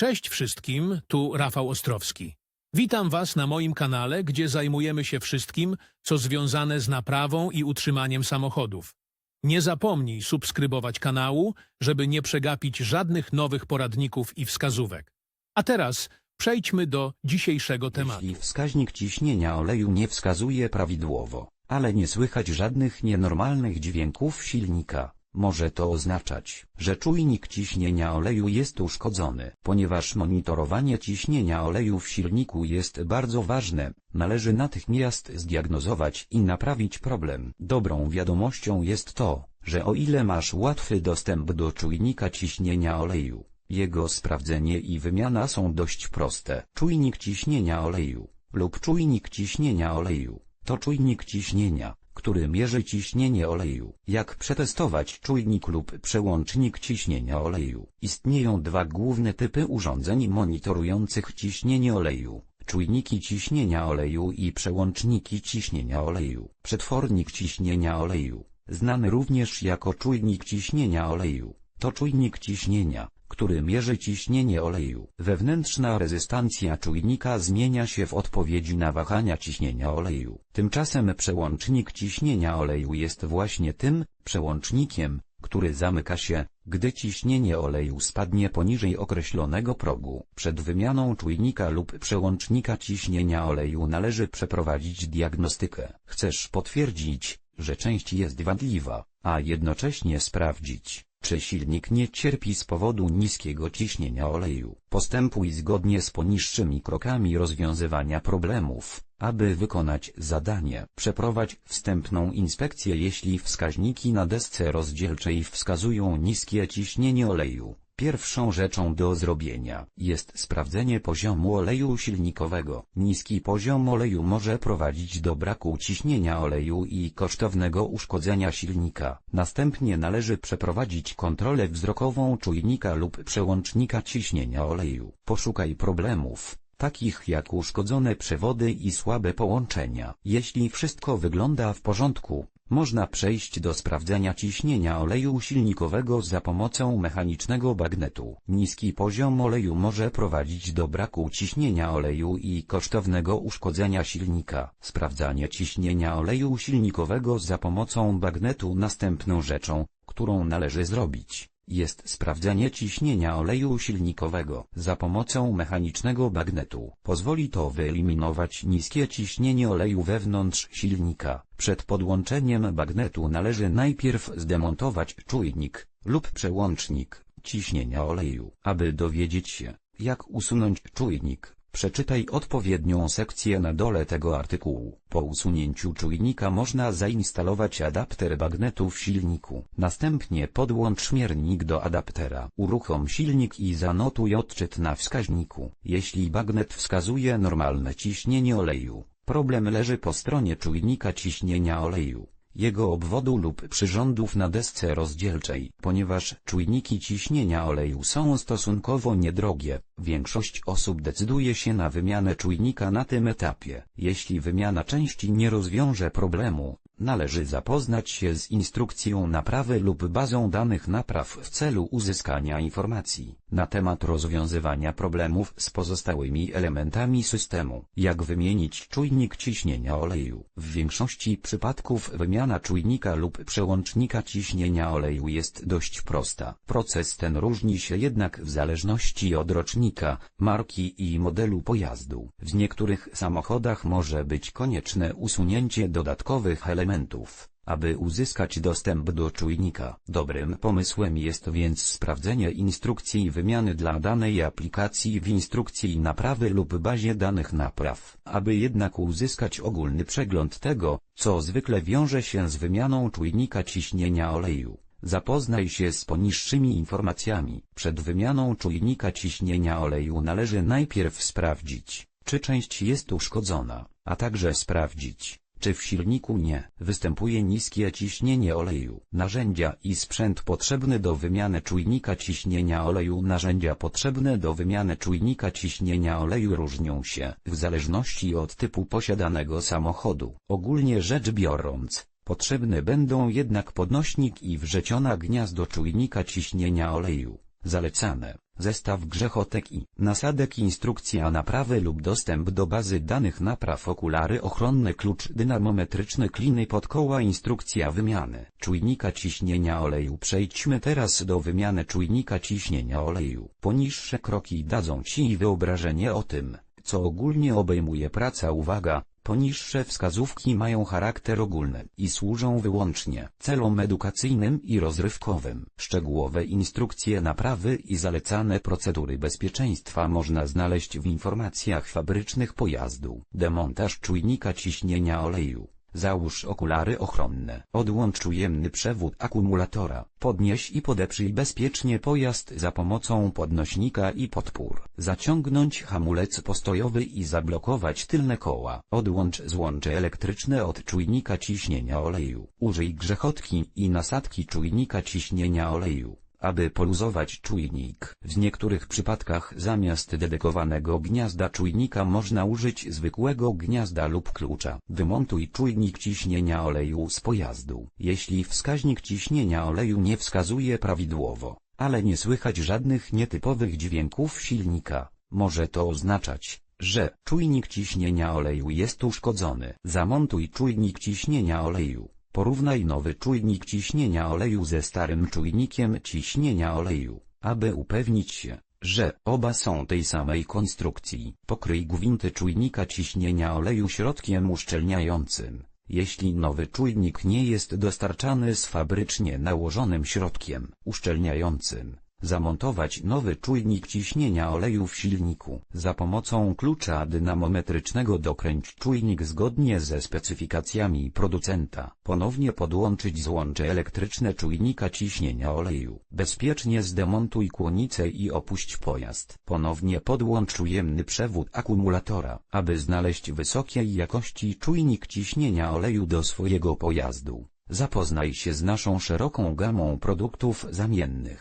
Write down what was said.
Cześć wszystkim, tu Rafał Ostrowski. Witam Was na moim kanale, gdzie zajmujemy się wszystkim, co związane z naprawą i utrzymaniem samochodów. Nie zapomnij subskrybować kanału, żeby nie przegapić żadnych nowych poradników i wskazówek. A teraz przejdźmy do dzisiejszego tematu. Jeśli wskaźnik ciśnienia oleju nie wskazuje prawidłowo, ale nie słychać żadnych nienormalnych dźwięków silnika, może to oznaczać, że czujnik ciśnienia oleju jest uszkodzony. Ponieważ monitorowanie ciśnienia oleju w silniku jest bardzo ważne, należy natychmiast zdiagnozować i naprawić problem. Dobrą wiadomością jest to, że o ile masz łatwy dostęp do czujnika ciśnienia oleju, jego sprawdzenie i wymiana są dość proste. Czujnik ciśnienia oleju lub czujnik ciśnienia oleju to czujnik ciśnienia, który mierzy ciśnienie oleju. Jak przetestować czujnik lub przełącznik ciśnienia oleju? Istnieją dwa główne typy urządzeń monitorujących ciśnienie oleju. Czujniki ciśnienia oleju i przełączniki ciśnienia oleju. Przetwornik ciśnienia oleju, znany również jako czujnik ciśnienia oleju, to czujnik ciśnienia, który mierzy ciśnienie oleju. Wewnętrzna rezystancja czujnika zmienia się w odpowiedzi na wahania ciśnienia oleju. Tymczasem przełącznik ciśnienia oleju jest właśnie tym przełącznikiem, który zamyka się, gdy ciśnienie oleju spadnie poniżej określonego progu. Przed wymianą czujnika lub przełącznika ciśnienia oleju należy przeprowadzić diagnostykę. Chcesz potwierdzić, że część jest wadliwa, a jednocześnie sprawdzić, czy silnik nie cierpi z powodu niskiego ciśnienia oleju. Postępuj zgodnie z poniższymi krokami rozwiązywania problemów, aby wykonać zadanie. Przeprowadź wstępną inspekcję jeśli wskaźniki na desce rozdzielczej wskazują niskie ciśnienie oleju. Pierwszą rzeczą do zrobienia jest sprawdzenie poziomu oleju silnikowego. Niski poziom oleju może prowadzić do braku ciśnienia oleju i kosztownego uszkodzenia silnika. Następnie należy przeprowadzić kontrolę wzrokową czujnika lub przełącznika ciśnienia oleju. Poszukaj problemów takich jak uszkodzone przewody i słabe połączenia. Jeśli wszystko wygląda w porządku, można przejść do sprawdzenia ciśnienia oleju silnikowego za pomocą mechanicznego bagnetu. Niski poziom oleju może prowadzić do braku ciśnienia oleju i kosztownego uszkodzenia silnika. Sprawdzanie ciśnienia oleju silnikowego za pomocą bagnetu następną rzeczą, którą należy zrobić jest sprawdzenie ciśnienia oleju silnikowego za pomocą mechanicznego bagnetu. Pozwoli to wyeliminować niskie ciśnienie oleju wewnątrz silnika. Przed podłączeniem bagnetu należy najpierw zdemontować czujnik lub przełącznik ciśnienia oleju. Aby dowiedzieć się, jak usunąć czujnik, Przeczytaj odpowiednią sekcję na dole tego artykułu. Po usunięciu czujnika można zainstalować adapter bagnetu w silniku. Następnie podłącz miernik do adaptera. Uruchom silnik i zanotuj odczyt na wskaźniku. Jeśli bagnet wskazuje normalne ciśnienie oleju, problem leży po stronie czujnika ciśnienia oleju jego obwodu lub przyrządów na desce rozdzielczej. Ponieważ czujniki ciśnienia oleju są stosunkowo niedrogie, większość osób decyduje się na wymianę czujnika na tym etapie. Jeśli wymiana części nie rozwiąże problemu, należy zapoznać się z instrukcją naprawy lub bazą danych napraw w celu uzyskania informacji na temat rozwiązywania problemów z pozostałymi elementami systemu. Jak wymienić czujnik ciśnienia oleju? W większości przypadków wymiana czujnika lub przełącznika ciśnienia oleju jest dość prosta. Proces ten różni się jednak w zależności od rocznika, marki i modelu pojazdu. W niektórych samochodach może być konieczne usunięcie dodatkowych elementów aby uzyskać dostęp do czujnika. Dobrym pomysłem jest więc sprawdzenie instrukcji wymiany dla danej aplikacji w instrukcji naprawy lub bazie danych napraw. Aby jednak uzyskać ogólny przegląd tego, co zwykle wiąże się z wymianą czujnika ciśnienia oleju. Zapoznaj się z poniższymi informacjami. Przed wymianą czujnika ciśnienia oleju należy najpierw sprawdzić, czy część jest uszkodzona, a także sprawdzić, czy w silniku nie występuje niskie ciśnienie oleju. Narzędzia i sprzęt potrzebny do wymiany czujnika ciśnienia oleju Narzędzia potrzebne do wymiany czujnika ciśnienia oleju różnią się w zależności od typu posiadanego samochodu. Ogólnie rzecz biorąc, Potrzebne będą jednak podnośnik i wrzeciona gniazdo czujnika ciśnienia oleju. Zalecane. Zestaw grzechotek i nasadek instrukcja naprawy lub dostęp do bazy danych napraw okulary ochronne klucz dynamometryczny kliny pod koła instrukcja wymiany czujnika ciśnienia oleju Przejdźmy teraz do wymiany czujnika ciśnienia oleju. Poniższe kroki dadzą Ci wyobrażenie o tym, co ogólnie obejmuje praca uwaga, Poniższe wskazówki mają charakter ogólny i służą wyłącznie celom edukacyjnym i rozrywkowym. Szczegółowe instrukcje naprawy i zalecane procedury bezpieczeństwa można znaleźć w informacjach fabrycznych pojazdu. Demontaż czujnika ciśnienia oleju. Załóż okulary ochronne. Odłącz ujemny przewód akumulatora. Podnieś i podeprzyj bezpiecznie pojazd za pomocą podnośnika i podpór. Zaciągnąć hamulec postojowy i zablokować tylne koła. Odłącz złącze elektryczne od czujnika ciśnienia oleju. Użyj grzechotki i nasadki czujnika ciśnienia oleju aby poluzować czujnik. W niektórych przypadkach zamiast dedykowanego gniazda czujnika można użyć zwykłego gniazda lub klucza. Wymontuj czujnik ciśnienia oleju z pojazdu. Jeśli wskaźnik ciśnienia oleju nie wskazuje prawidłowo, ale nie słychać żadnych nietypowych dźwięków silnika, może to oznaczać, że czujnik ciśnienia oleju jest uszkodzony. Zamontuj czujnik ciśnienia oleju. Porównaj nowy czujnik ciśnienia oleju ze starym czujnikiem ciśnienia oleju, aby upewnić się, że oba są tej samej konstrukcji. Pokryj gwinty czujnika ciśnienia oleju środkiem uszczelniającym. Jeśli nowy czujnik nie jest dostarczany z fabrycznie nałożonym środkiem uszczelniającym, zamontować nowy czujnik ciśnienia oleju w silniku. Za pomocą klucza dynamometrycznego dokręć czujnik zgodnie ze specyfikacjami producenta. Ponownie podłączyć złącze elektryczne czujnika ciśnienia oleju. Bezpiecznie zdemontuj kłonicę i opuść pojazd. Ponownie podłącz ujemny przewód akumulatora, aby znaleźć wysokiej jakości czujnik ciśnienia oleju do swojego pojazdu. Zapoznaj się z naszą szeroką gamą produktów zamiennych.